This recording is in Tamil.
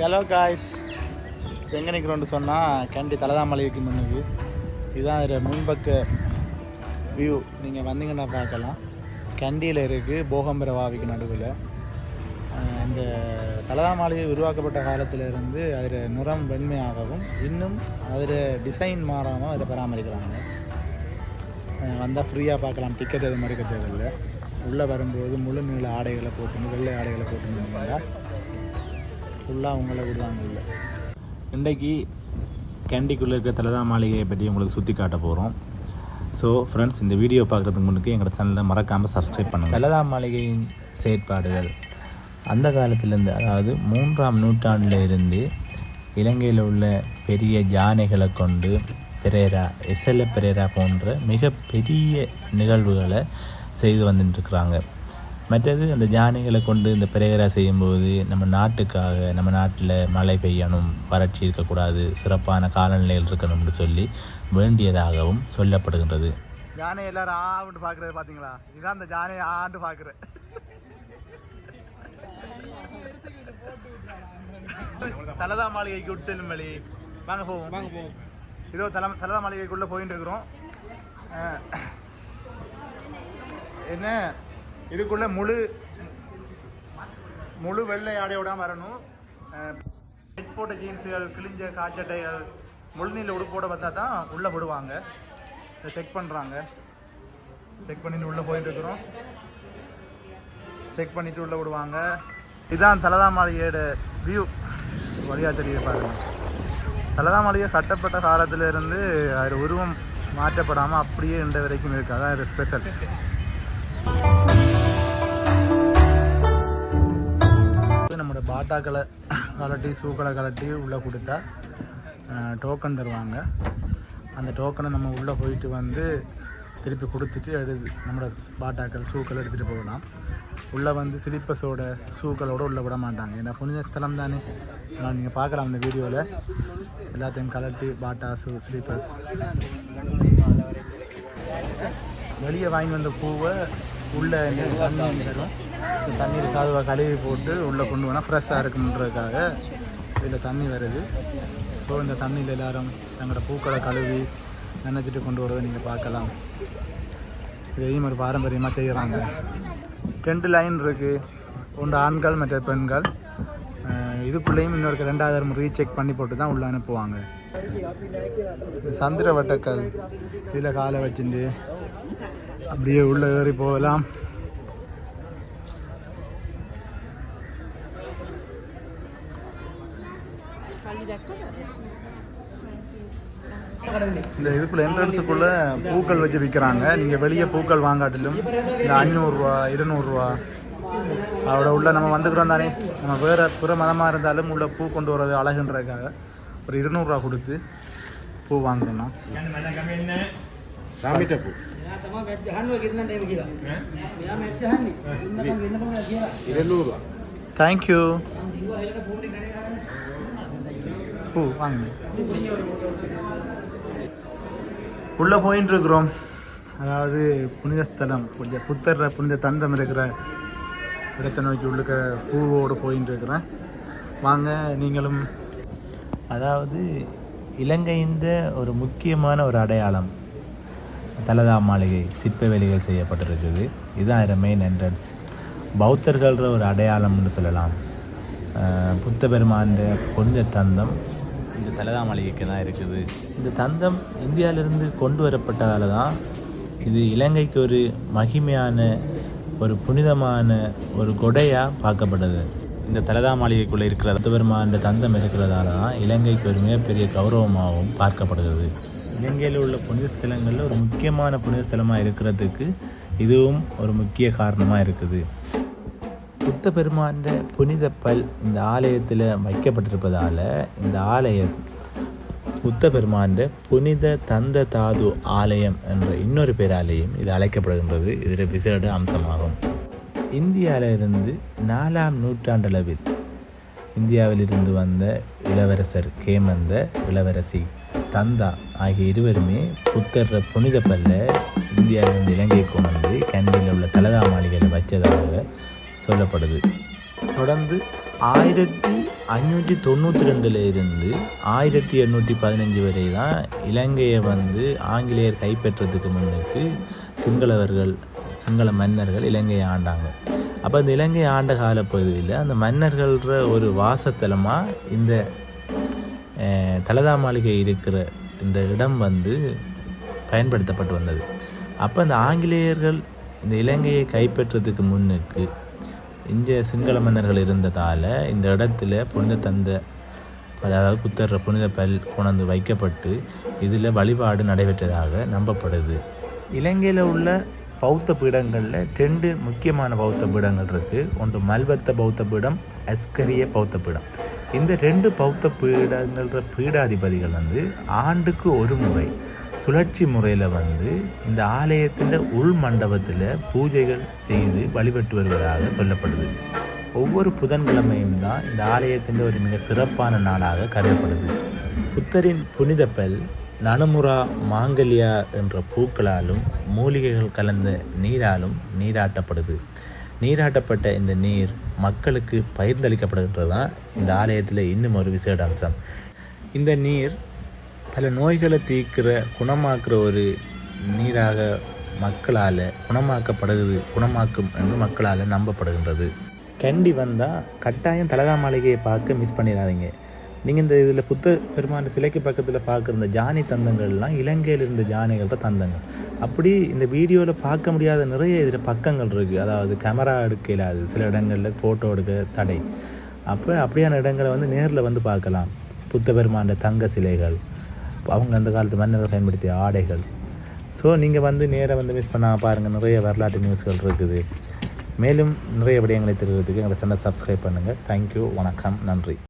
ஹலோ காய்ஸ் எங்கே நிற்கிறோன்னு சொன்னால் கேண்டி தலதாமலைக்கு முன்னுக்கு. இதுதான் இதில் முன்பக்க வியூ நீங்கள் வந்தீங்கன்னா பார்க்கலாம். கண்டியில் இருக்குது போகம்பர வாவிக்கு நடுவில். இந்த தலதாமலை உருவாக்கப்பட்ட காலத்தில் இருந்து அதில் நிறம் வெண்மையாகவும் இன்னும் அதில் டிசைன் மாறாமல் அதில் பராமரிக்கிறாங்க. வந்தால் ஃப்ரீயாக பார்க்கலாம். டிக்கெட் எதுவும் எடுக்க தேவையில்லை. உள்ளே வரும்போது முழு நீள ஆடைகளை போட்டு வெள்ளை ஆடைகளை போட்டுருந்தீங்கன்னா ஃபுல்லாக உங்களை விடுவாங்க உள்ள. இன்றைக்கு கேண்டிக்குள்ளே இருக்கிற தலதா மாளிகையை பற்றி உங்களுக்கு சுற்றி காட்ட போகிறோம் ஸோ ஃப்ரெண்ட்ஸ் இந்த வீடியோ பார்க்குறதுக்கு முன்னுக்கு எங்களோட சேனலில் மறக்காமல் சப்ஸ்கிரைப் பண்ணுங்கள் தலதா மாளிகையின் செயற்பாடுகள். அந்த காலத்திலேருந்து அதாவது மூன்றாம் நூற்றாண்டில் இருந்து இலங்கையில் உள்ள பெரிய யானைகளை கொண்டு பெரேரா எஸ்எல்ஏ பெரேரா போன்ற மிக பெரிய நிகழ்வுகளை செய்து வந்துட்டுருக்குறாங்க மற்றது அந்த யானைகளை கொண்டு இந்த பிரேயரா செய்யும்போது நம்ம நாட்டுக்காக நம்ம நாட்டில் மழை பெய்யணும் வறட்சி இருக்கக்கூடாது சிறப்பான காலநிலையில் இருக்கணும்னு சொல்லி வேண்டியதாகவும் சொல்லப்படுகின்றது. யானை எல்லாரும் ஆண்டு பார்க்குறது பார்த்தீங்களா இதுதான் அந்த யானையை ஆண்டு பார்க்குற தலதா மாளிகைக்கு உட் செல்லும் வழி. வாங்க போவோம். வாங்க போவோம். இதோ தல தலதா மாளிகைக்குள்ளே போயிட்டு இருக்கிறோம். என்ன? இதுக்குள்ள முழு முழு வெள்ளை ஆடையோட வரணும். ஹெட் பெட் போட்ட ஜீன்ஸுகள் கிழிஞ்ச காச்சட்டைகள் முழுநீல உடுப்போட பார்த்தா தான் உள்ளே விடுவாங்க இதை செக் பண்ணுறாங்க செக் பண்ணிட்டு உள்ளே போயிட்டு இருக்கிறோம். செக் பண்ணிட்டு உள்ளே விடுவாங்க இதுதான் தலதா மாளிகையோட வியூ வழியாக தெரிய பாருங்க. தலதா மாளிகை கட்டப்பட்ட காலத்திலிருந்து அது உருவம் மாற்றப்படாமல் அப்படியே இன்ற வரைக்கும் இருக்குது அதான் இது ஸ்பெஷல் ஆட்டாக்களை பாட்டாக்களை கலட்டி சூக்களை கலட்டி உள்ளே கொடுத்தா டோக்கன் தருவாங்க. அந்த டோக்கனை நம்ம உள்ளே போயிட்டு வந்து திருப்பி கொடுத்துட்டு எடுத்து நம்மளோட பாட்டாக்கள் சூக்கள் எடுத்துகிட்டு போகலாம். உள்ளே வந்து ஸ்லிப்பர்ஸோட ஷூக்களோடு உள்ளே விட மாட்டாங்க. ஏன்னா புனித ஸ்தலம் தானே. நான் நீங்கள் பார்க்கலாம் அந்த வீடியோவில் எல்லாத்தையும் கலட்டி பாட்டா ஷூ ஸ்லீப்பர்ஸ் வெளியே வாங்கி வந்த பூவை உள்ளே தண்ணி தரும் தண்ணீர் காதுவாக கழுவி போட்டு உள்ளே கொண்டு போனால் ஃப்ரெஷ்ஷாக இருக்குன்றதுக்காக இதில் தண்ணி வருது. ஸோ இந்த தண்ணியில் எல்லோரும் தங்களோட பூக்களை கழுவி நினைச்சிட்டு கொண்டு வரதை நீங்கள் பார்க்கலாம். இதையும் ஒரு பாரம்பரியமாக செய்கிறாங்க ரெண்டு லைன் இருக்குது ஒன்று ஆண்கள் மற்ற பெண்கள். இதுக்குள்ளேயும் இன்னொரு ரெண்டாவது தரம் ரீசெக் பண்ணி போட்டு தான் உள்ளே அனுப்புவாங்க. சந்திர வட்டக்கல் இதில் காலை வச்சுட்டு அப்படியே உள்ளே ஏறி போகலாம். இந்த இதுக்குள்ள என்ட்ரன்ஸுக்குள்ள பூக்கள் வச்சு விற்கிறாங்க நீங்கள் வெளியே பூக்கள் வாங்காட்டிலும் இந்த அஞ்சூறுரூவா இருநூறுவா அதோட உள்ள நம்ம வந்துக்கிறோம் தானே. நம்ம வேற பிற மதமாக இருந்தாலும் உள்ள பூ கொண்டு வர்றது அழகுன்றதுக்காக ஒரு இருநூறுவா கொடுத்து பூ வாங்கணும் සාමිට පු මෙයා තමයි මැච් ගහන්න ඔය ගෙන්නන්න එහෙම කියලා. මෙයා මැච් ගහන්නේ. ඉන්න තමයි වෙන්න පුළුවන් කියලා. ඉරනූරුව தேங்க்யூ මම දිව්වා හෙලට ෆෝන් එක ගන්නේ பூ வாங்க உள்ளே போயின்னு இருக்கிறோம் அதாவது புனித ஸ்தலம் கொஞ்சம் புத்தர் புனித தந்தம் இருக்கிற இடத்தை நோக்கி உள்ளுக்க பூவோடு போயின்னு இருக்கிறேன் வாங்க நீங்களும் அதாவது இலங்கையின் ஒரு முக்கியமான ஒரு அடையாளம் தலதா மாளிகை சிற்ப வேலைகள் செய்யப்பட்டிருக்குது இதுதான் அதில் மெயின் என்ட்ரன்ஸ் பௌத்தர்கள்ன்ற ஒரு அடையாளம்னு சொல்லலாம். புத்த பெருமான் கொஞ்ச தந்தம் இந்த தலதா மாளிகைக்கு தான் இருக்குது. இந்த தந்தம் இந்தியாவிலிருந்து கொண்டு வரப்பட்டதால தான் இது இலங்கைக்கு ஒரு மகிமையான ஒரு புனிதமான ஒரு கொடையாக பார்க்கப்படுது இந்த தலதா மாளிகைக்குள்ளே இருக்கிற புத்த பெருமான் தந்தம் இருக்கிறதால தான் இலங்கைக்கு ஒரு மிகப்பெரிய கௌரவமாகவும் பார்க்கப்படுகிறது. இலங்கையில் உள்ள புனித ஸ்தலங்களில் ஒரு முக்கியமான புனித ஸ்தலமாக இருக்கிறதுக்கு இதுவும் ஒரு முக்கிய காரணமாக இருக்குது. புத்த பெருமான் புனித பல் இந்த ஆலயத்தில் வைக்கப்பட்டிருப்பதால் இந்த ஆலயம் புத்த பெருமான் புனித தந்த தாது ஆலயம் என்ற இன்னொரு பேராலயம் இது அழைக்கப்படுகின்றது. இதில் விசேட அம்சமாகும். இந்தியாவிலிருந்து நாலாம் நூற்றாண்டளவில் இந்தியாவிலிருந்து வந்த இளவரசர் கேமந்த இளவரசி தந்தா ஆகிய இருவருமே புத்தர் புனித பல்ல இந்தியாவிலிருந்து இலங்கை கொண்டு வந்து கேண்டியில் உள்ள தலதா மாளிகையில் வச்சதாக சொல்லப்படுது. தொடர்ந்து ஆயிரத்தி அஞ்சூற்றி தொண்ணூற்றி ரெண்டில் இருந்து ஆயிரத்தி எண்ணூற்றி பதினஞ்சு வரை தான் இலங்கையை வந்து ஆங்கிலேயர் கைப்பற்றதுக்கு முன்னுக்கு சிங்களவர்கள் சிங்கள மன்னர்கள் இலங்கையை ஆண்டாங்க. அப்போ அந்த இலங்கை ஆண்ட காலப்பகுதியில் அந்த மன்னர்கள்ற ஒரு வாசத்தலமாக இந்த தலதா மாளிகை இருக்கிற இந்த இடம் வந்து பயன்படுத்தப்பட்டு வந்தது. அப்போ இந்த ஆங்கிலேயர்கள் இந்த இலங்கையை கைப்பற்றதுக்கு முன்னுக்கு இந்திய சிங்கள மன்னர்கள் இருந்ததால் இந்த இடத்துல புனித தந்த அதாவது புத்தர் புனித பல் கொண்டு வைக்கப்பட்டு இதில் வழிபாடு நடைபெற்றதாக நம்பப்படுது. இலங்கையில் உள்ள பௌத்த பீடங்களில் ரெண்டு முக்கியமான பௌத்த பீடங்கள் இருக்குது ஒன்று மல்வத்த பௌத்த பீடம் அஸ்கரிய பௌத்த பீடம். இந்த ரெண்டு பௌத்த பீடங்கள்ன்ற பீடாதிபதிகள் வந்து ஆண்டுக்கு ஒரு முறை சுழற்சி முறையில் வந்து இந்த ஆலயத்தின் உள் மண்டபத்தில் பூஜைகள் செய்து வழிபட்டு வருவதாக சொல்லப்படுது. ஒவ்வொரு புதன்கிழமையும் தான் இந்த ஆலயத்தின் ஒரு மிக சிறப்பான நாளாக கருதப்படுது. புத்தரின் புனித நனமுரா நனுமுரா மாங்கல்யா என்ற பூக்களாலும் மூலிகைகள் கலந்த நீராலும் நீராட்டப்படுது. நீராட்டப்பட்ட இந்த நீர் மக்களுக்கு பகிர்ந்தளிக்கப்படுகின்றது தான் இந்த ஆலயத்தில் இன்னும் ஒரு விசேட அம்சம். இந்த நீர் பல நோய்களை தீர்க்கிற குணமாக்குற ஒரு நீராக மக்களால் குணமாக்கப்படுகிறது குணமாக்கும் என்று மக்களால் நம்பப்படுகின்றது. கண்டி வந்தால் கட்டாயம் தலகா மாளிகையை பார்க்க மிஸ் பண்ணிடாதீங்க. நீங்கள் இந்த இதில் புத்த பெருமான் சிலைக்கு பக்கத்தில் பார்க்குற இந்த ஜானி தந்தங்கள்லாம் இலங்கையில் இருந்த ஜானிகளோட தந்தங்கள். அப்படி இந்த வீடியோவில் பார்க்க முடியாத நிறைய இதில் பக்கங்கள் இருக்குது அதாவது கேமரா எடுக்க இல்லாது சில இடங்களில் ஃபோட்டோ எடுக்க தடை. அப்போ அப்படியான இடங்களை வந்து நேரில் வந்து பார்க்கலாம். புத்த பெருமாண்ட தங்க சிலைகள் அவங்க அந்த காலத்து மன்னர்கள் பயன்படுத்திய ஆடைகள். ஸோ நீங்கள் வந்து நேராக வந்து மிஸ் பண்ணாமல் பாருங்கள் நிறைய வரலாற்று நியூஸ்கள் இருக்குது. மேலும் நிறைய விடயங்களை தெரிவிக்கிறதுக்கு எங்களை சேனல் சப்ஸ்கிரைப் பண்ணுங்கள் தேங்க்யூ வணக்கம். நன்றி.